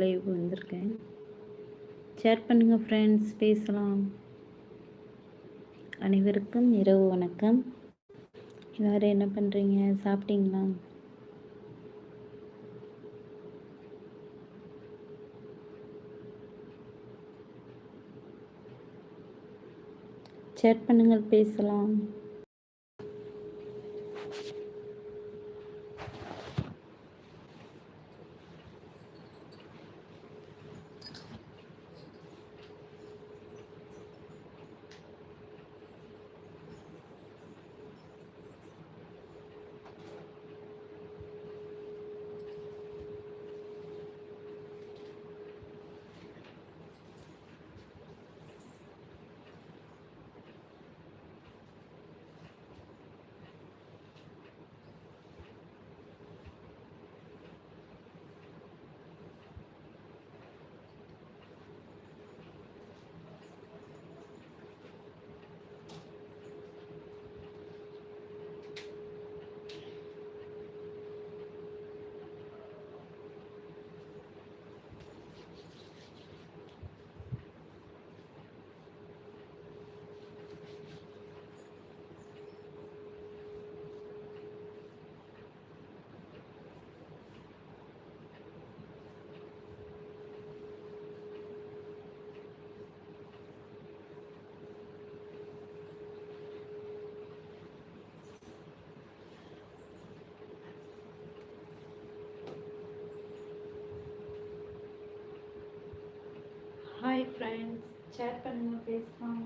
Live வந்திருக்கேன் share பண்ணுங்கள் friends பேசலாம். அனைவருக்கும் இரவு வணக்கம். எல்லோரும் என்ன பண்ணுறீங்க சாப்பிட்டீங்களா? சேட் பண்ணுங்கள் பேசலாம் ஹாய் ஃப்ரெண்ட்ஸ் சேட் பண்ணுங்கள் பேசலாம்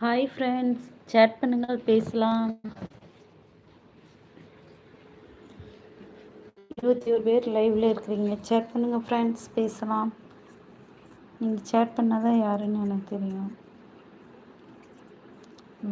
ஹாய் ஃப்ரெண்ட்ஸ் சேட் பண்ணுங்கள் பேசலாம். இருபத்தி ஒரு பேர் லைவ்ல இருக்கிறீங்க. சேட் பண்ணுங்கள் ஃப்ரெண்ட்ஸ் பேசலாம். நீங்கள் சேட் பண்ணால் தான் யாருன்னு எனக்கு தெரியும்.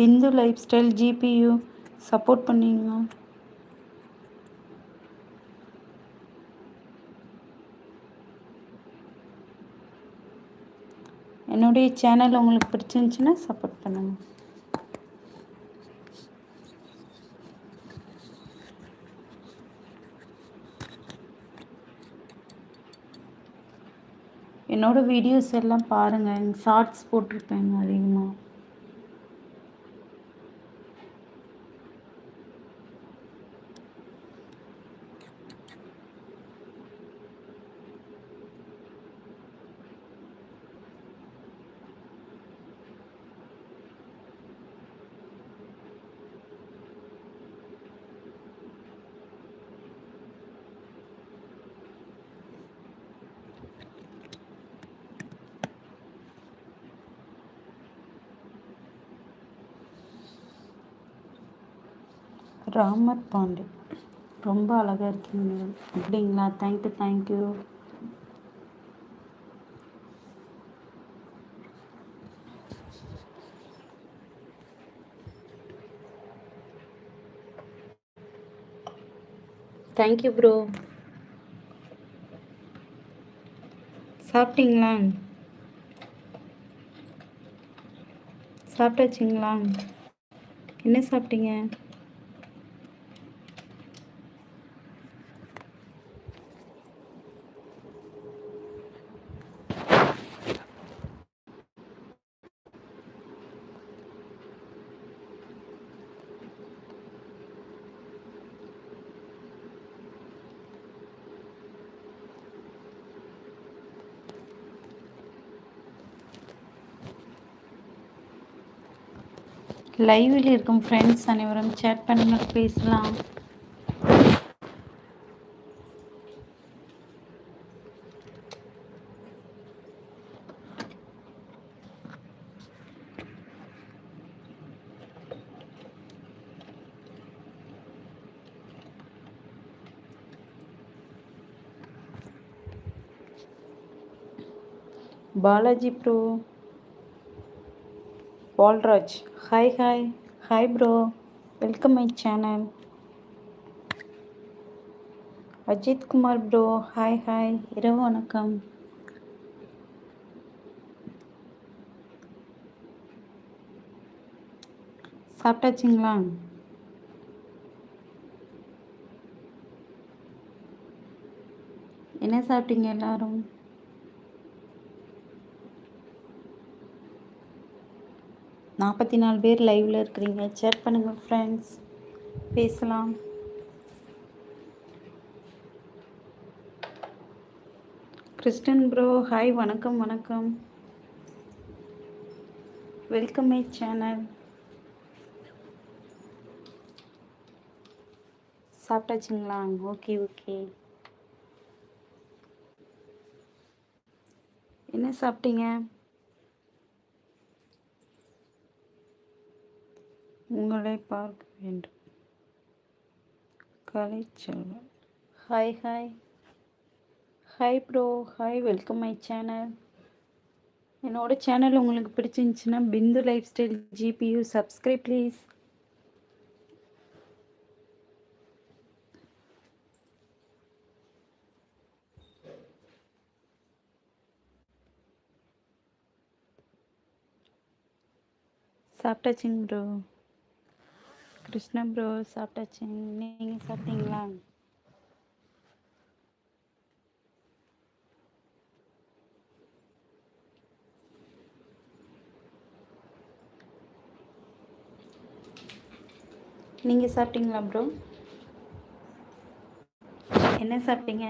Bindu life style GPU support பண்ணீங்க என்னுடைய சேனல் உங்களுக்கு பிடிச்சிருந்துச்சின்னா சப்போர்ட் பண்ணுங்கள் என்னோடய வீடியோஸ் எல்லாம் பாருங்கள் ஷார்ட்ஸ் போட்டிருப்பேங்க அதிகமாக ராமர் பாண்டே. ரொம்ப அழகாக இருக்கீங்க. அப்படிங்களா? தேங்க்யூ தேங்க்யூ தேங்க்யூ ப்ரோ சாப்பிட்டீங்களா? சாப்பிட்டாச்சுங்களா? என்ன சாப்பிட்டீங்க? லைவில் இருக்கும் ஃப்ரெண்ட்ஸ் அனைவரும் சேட் பண்ணுங்கள் பேசலாம். Balaji bro Balraj. Hi hi hi bro welcome my channel Ajith Kumar bro hi hi இரவு வணக்கம். சாப்பிட்டாச்சுங்களா? என்ன சாப்பிட்டீங்க எல்லாரும்? நாற்பத்தி நாலு பேர் லைவில் இருக்கிறீங்க. சேட் பண்ணுங்கள் ஃப்ரெண்ட்ஸ் பேசலாம். கிறிஸ்டன் ப்ரோ ஹாய் வணக்கம் வணக்கம். வெல்கம் மை சேனல் சாப்பிட்டாச்சுங்களா? ஓகே ஓகே என்ன சாப்பிட்டீங்க? உங்களை பார்க்க வேண்டும். Kalaiselvan hi hi hi bro hi welcome my channel என்னோட சேனல் உங்களுக்கு பிடிச்சிருந்துச்சுன்னா Bindu life style GPU subscribe please சாப்பிட்டாச்சுங்க bro Krishna bro சாப்பிட்டாச்சு. நீங்கள் சாப்பிட்டீங்களா? நீங்கள் சாப்பிட்டீங்களா ப்ரோ என்ன சாப்பிட்டீங்க?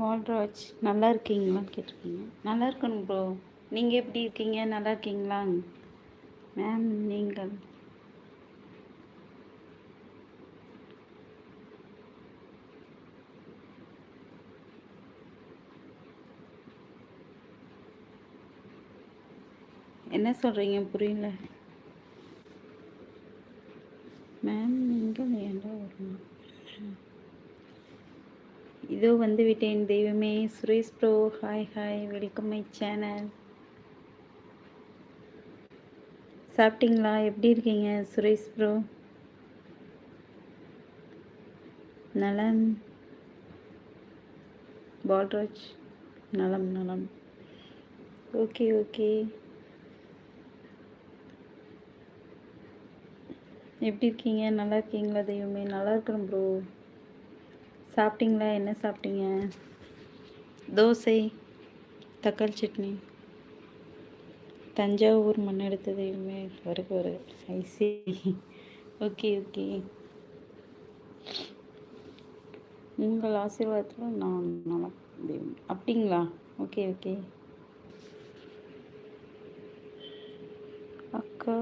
வால்ராஜ் நல்லா இருக்கீங்களான்னு கேட்டிருக்கீங்க. நல்லா இருக்கணும் ப்ரோ நீங்கள் எப்படி இருக்கீங்க? நல்லா இருக்கீங்களா? மேம் நீங்கள். என்ன சொல்கிறீங்க புரியல மேம் நீங்கள் ஏண்டா வரணும் வந்துவிட்டேன். வந்து விட்டேன் தெய்வமே Suresh bro hi hi welcome my channel. சாப்பிட்டீங்களா? எப்படி இருக்கீங்க சுரேஷ் ப்ரோ? நலம். பால்ராஜ் நலம் நலம். Okay okay. எப்படி இருக்கீங்க? நல்லா இருக்கீங்களா தெய்வமே? நல்லா இருக்கிறோம் ப்ரோ. சாப்பிட்டீங்களா? என்ன சாப்பிட்டீங்க? தோசை தக்காளி சட்னி. தஞ்சாவூர் மண் எடுத்த தெய்வமே வருக வருக. ஐசி ஓகே ஓகே உங்கள் ஆசீர்வாதத்தில் நான் நல்லா அப்படிங்களா? ஓகே ஓகே அக்கா.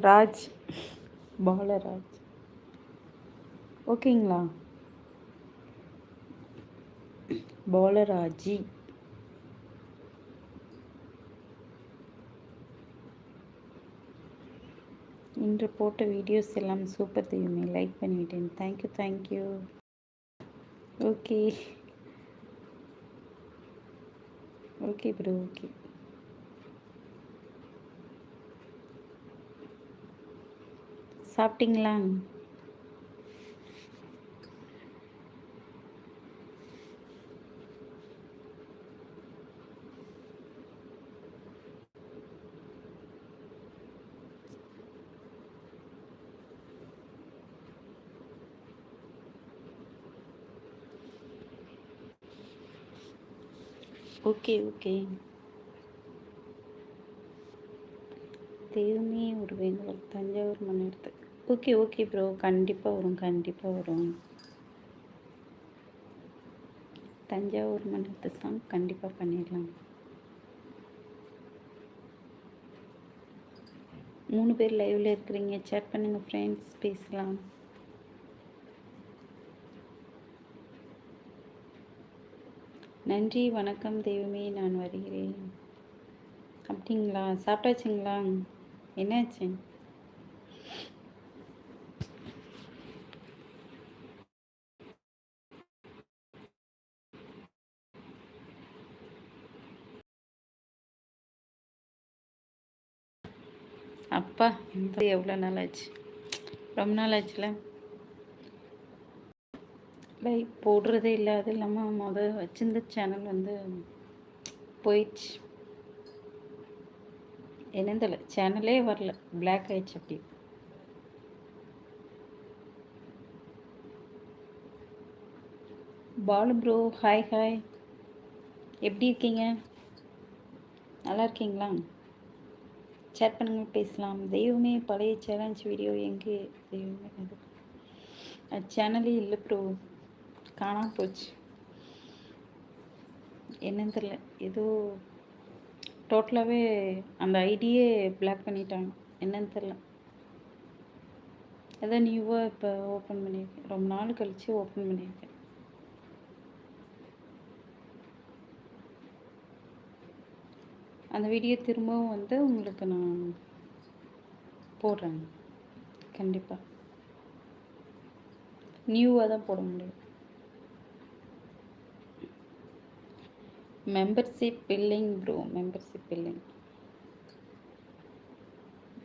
ராஜ். பாலராஜ். ஓகேங்களா? பாலராஜி. இன்று போட்ட வீடியோஸ் எல்லாம் சூப்பர் தெரியுமே லைக் பண்ணிவிட்டேன் thank you thank you okay okay bro okay சாப்பிட்டீங்களா? Okay okay. தெய்வமே ஒரு வேண்டுதல் தஞ்சாவூர் மன்னர்த்து ஓகே ஓகே ப்ரோ கண்டிப்பாக வரும் கண்டிப்பாக வரும். தஞ்சாவூர் மண்டலத்து சாங் கண்டிப்பாக பண்ணிடலாம். மூணு பேர் லைவில் இருக்கிறீங்க. சேட் பண்ணுங்கள் ஃப்ரெண்ட்ஸ் பேசலாம். நன்றி வணக்கம். தெய்வமே நான் வருகிறேன். அப்படிங்களா? சாப்பிட்டாச்சுங்களா? என்னாச்சு? அப்பா எவ்வளோ நாள் ஆச்சு? ரொம்ப நாள் ஆச்சுல? லைவ் போடுறதே இல்லை அது இல்லாமல் மொதல் வச்சிருந்த சேனல் வந்து போயிடுச்சு. என்னன்னு தெரியல சேனலே வரல பிளாக் ஆயிடுச்சு அப்படி பாலு ப்ரோ ஹாய் ஹாய் எப்படி இருக்கீங்க? நல்லா இருக்கீங்களா? சேட் பண்ணுங்க பேசலாம். தெய்வமே பழைய சேலஞ்ச் வீடியோ எங்கே? தெய்வமே அது. சேனலே இல்லை ப்ரோ காணாமல் போச்சு. என்னன்னு தெரில ஏதோ டோட்டலாகவே அந்த ஐடியே பிளாக் பண்ணிட்டாங்க. என்னன்னு தெரில அதான் நியூவாக இப்போ ஓப்பன் பண்ணியிருக்கேன். ரொம்ப நாள் கழித்து ஓப்பன் பண்ணியிருக்கேன். அந்த வீடியோ திரும்பவும் வந்து உங்களுக்கு நான் போடுறேன். கண்டிப்பாக நியூவாக தான் போட முடியும். Membership billing bro membership billing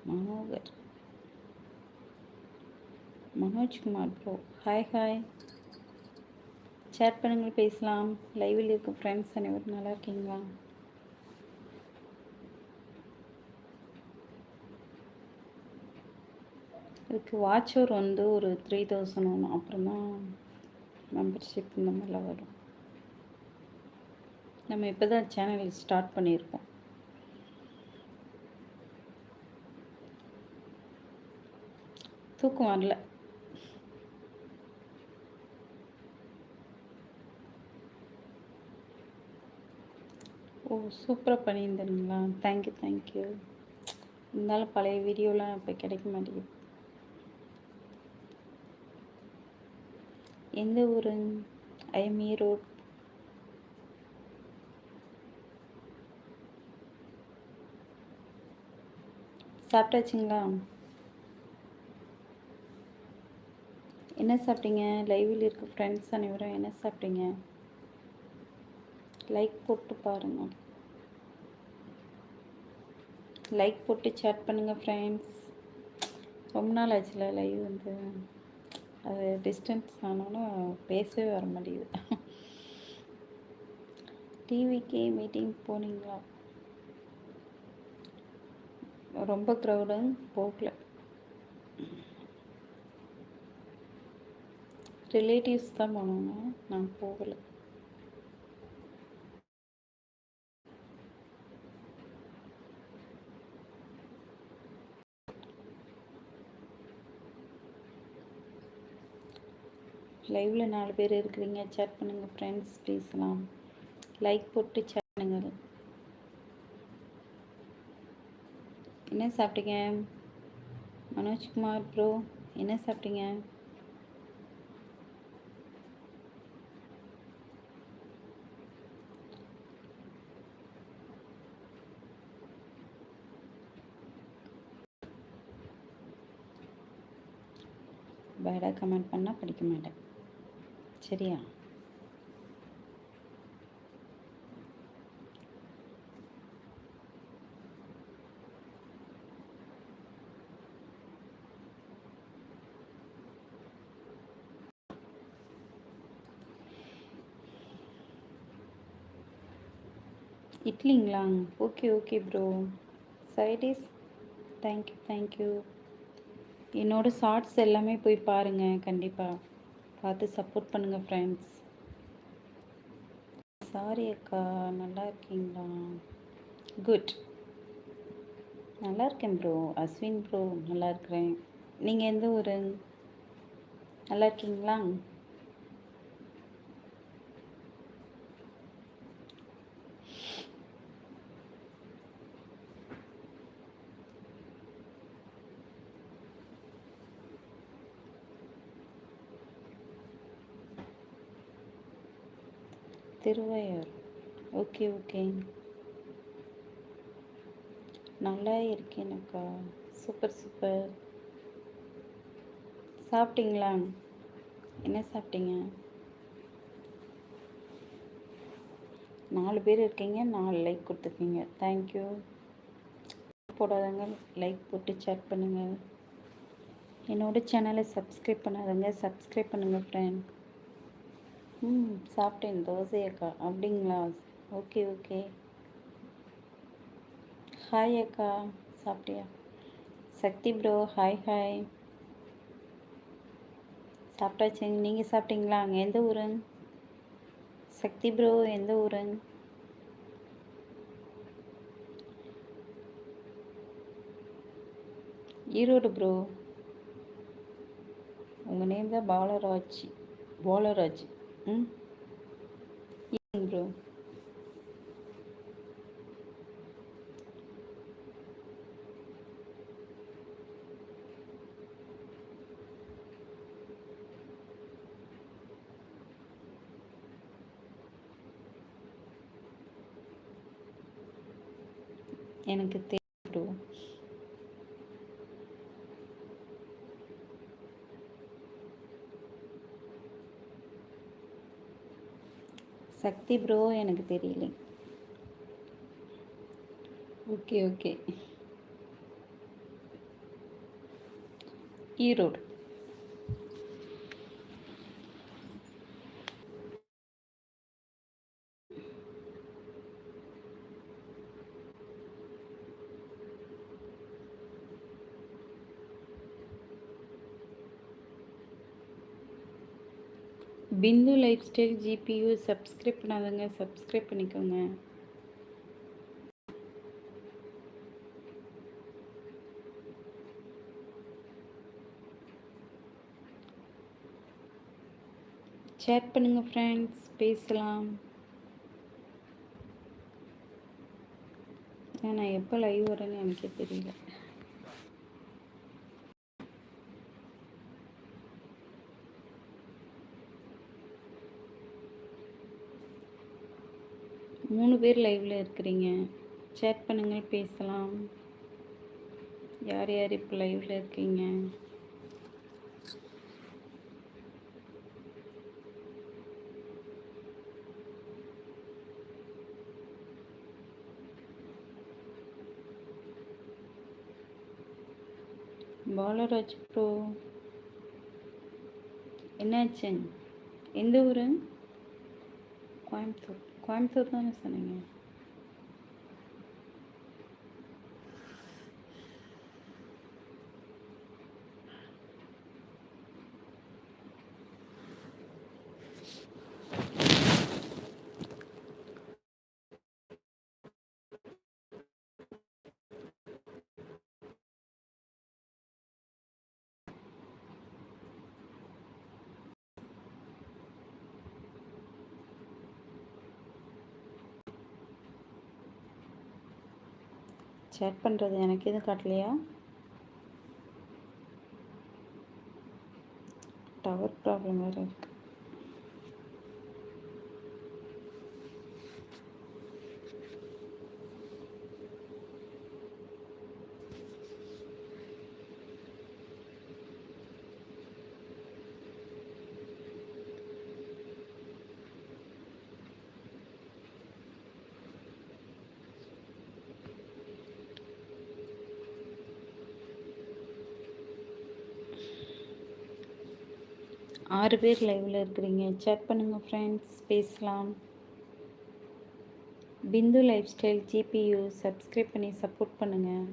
Manohar. Manojkumar bro hi hi chat பண்ணுங்கள் பேசலாம். லைவில் இருக்க ஃப்ரெண்ட்ஸ் அனைவரும் நல்லா இருக்கீங்களா? அதுக்கு வாட்சர் வந்து ஒரு த்ரீ தௌசண்ட் ஆகும் அப்புறம் தான் மெம்பர்ஷிப் இந்த மாதிரிலாம் வரும். நம்ம இப்போ தான் சேனல் ஸ்டார்ட் பண்ணியிருக்கோம். தூக்கம் வரல. ஓ சூப்பராக பண்ணியிருந்தீங்களா? தேங்க்யூ தேங்க்யூ இருந்தாலும் பழைய வீடியோலாம் இப்போ கிடைக்க மாட்டேங்குது. எந்த ஊர் ஐஎம் ரோட்? சாப்பிட்டாச்சுங்களா? என்ன சாப்பிட்டீங்க? லைவில் இருக்க ஃப்ரெண்ட்ஸ் அனைவரும் என்ன சாப்பிட்டீங்க? லைக் போட்டு பாருங்கள் லைக் போட்டு சேட் பண்ணுங்கள் ஃப்ரெண்ட்ஸ் ரொம்ப நாள் ஆச்சுல லைவ் வந்து. அது டிஸ்டன்ஸ் ஆனாலும் பேசவே வர மாட்டேங்குது. டிவிக்கே மீட்டிங் போனீங்களா? ரொம்ப க்ரௌடும் போகல. ரிலேட்டிவ்ஸ் தான் போனாங்க. நான் போகலை. லைவில் நாலு பேர் இருக்கிறீங்க. சேட் பண்ணுங்கள் ஃப்ரெண்ட்ஸ் பேசலாம். லைக் போட்டு சேட் பண்ணுங்கள் என்ன சாப்பிட்டீங்க? மனோஜ்குமார் ப்ரோ என்ன சாப்பிட்டீங்க? பேடாக கமெண்ட் பண்ணால் படிக்க மாட்டேன். சரியா? இட்லிங்களா? Okay okay bro side dish thank you thank you என்னோடய ஷார்ட்ஸ் எல்லாமே போய் பாருங்கள் கண்டிப்பாக பார்த்து சப்போர்ட் பண்ணுங்கள் ஃப்ரெண்ட்ஸ் சாரி அக்கா நல்லா இருக்கீங்களா? குட் நல்லா இருக்கேன் ப்ரோ அஸ்வின் ப்ரோ நல்லா இருக்கிறேன். நீங்கள் எந்த ஊர்? நல்லா இருக்கீங்களா? திருவையார். ஓகே ஓகே நல்லா இருக்கேனக்கா. சூப்பர் சூப்பர் சாப்பிட்டீங்களா? என்ன சாப்பிட்டீங்க? நாலு பேர் இருக்கீங்க நாலு லைக் கொடுத்துருக்கீங்க. தேங்க்யூ போடாதவங்க லைக் போட்டு சேட் பண்ணுங்கள் என்னோடய சேனலை சப்ஸ்கிரைப் பண்ணாதவங்க சப்ஸ்கிரைப் பண்ணுங்கள் ஃப்ரெண்ட் ம் சாப்பிட்டேன். தோசை அக்கா. அப்படிங்களா? Okay okay. ஹாய் அக்கா. சாப்பிட்டியா? சக்தி ப்ரோ ஹாய் ஹாய் சாப்பிட்டாச்சுங்க நீங்கள் சாப்பிட்டீங்களா? அங்கே எந்த ஊருங்க சக்தி ப்ரோ எந்த ஊருங்க ஈரோடு ப்ரோ உங்கள் நேம் தான் பாலராஜ் பாலராஜ். ம். ப்ரோ எனக்கு தெரியும் சக்தி ப்ரோ எனக்கு தெரியல. Okay okay Erode. Bindu life style GPU subscribe பண்ணாதவங்க சப்ஸ்கிரைப் பண்ணிக்கோங்க. சேட் பண்ணுங்கள் ஃப்ரெண்ட்ஸ் பேசலாம். நான் எப்போ லைவ் வரேன்னு எனக்கே தெரியல. மூணு பேர் லைவில் இருக்கிறீங்க. சேட் பண்ணுங்கள் பேசலாம். யார் யார் இப்போ லைவில் இருக்கீங்க? பாலராஜ் ப்ரோ என்னாச்சு? எந்த ஊர்? கோயம்புத்தூர். கோயம்புத்தூர் தானே சொன்னீங்க சேட் பண்ணுறது எனக்கு எதுவும் காட்டலையா? டவர் ப்ராப்ளம் வேறு இருக்குது ஆறு பேர் லைவில் இருக்கிறீங்க. சேட் பண்ணுங்கள் ஃப்ரெண்ட்ஸ் பேசலாம். Bindu life style GPU subscribe பண்ணி சப்போர்ட் பண்ணுங்கள்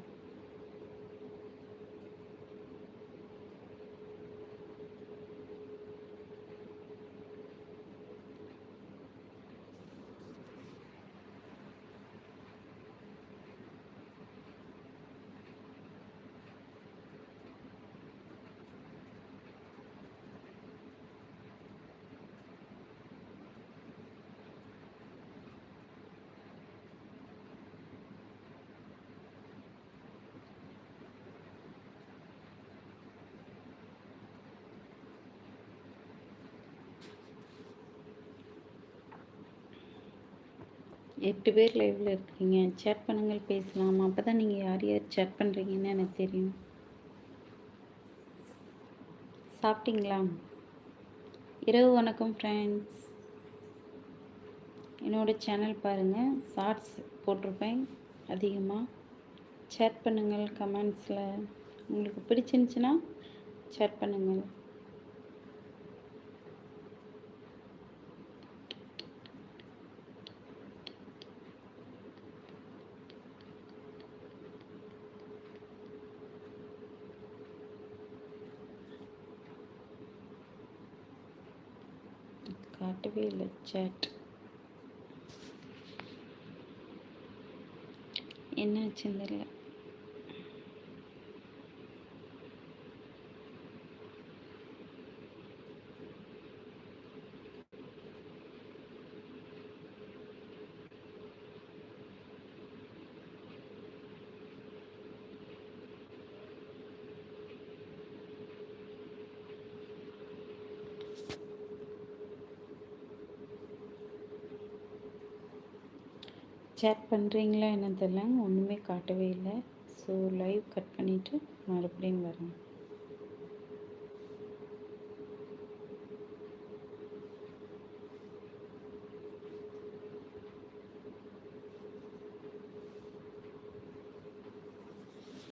எட்டு பேர் லைவில் இருக்கிறீங்க சேட் பண்ணுங்கள் பேசலாம். அப்போ தான் நீங்கள் யார் யார் சேட் பண்ணுறீங்கன்னு எனக்கு தெரியும். சாப்பிட்டீங்களா? இரவு வணக்கம் ஃப்ரெண்ட்ஸ் என்னோடய சேனல் பாருங்கள் ஷார்ட்ஸ் போட்டிருப்பேன். அதிகமாக சேட் பண்ணுங்கள் கமெண்ட்ஸில் உங்களுக்கு பிடிச்சிருந்துச்சின்னா சேட் பண்ணுங்கள். காட்டவே இல்லை சேட் என்னாச்சுன்னு சேட் பண்ணுறீங்களா என்ன தெரியல. ஒன்றுமே காட்டவே இல்லை. ஸோ லைவ் கட் பண்ணிவிட்டு மறுபடியும் வரேன்.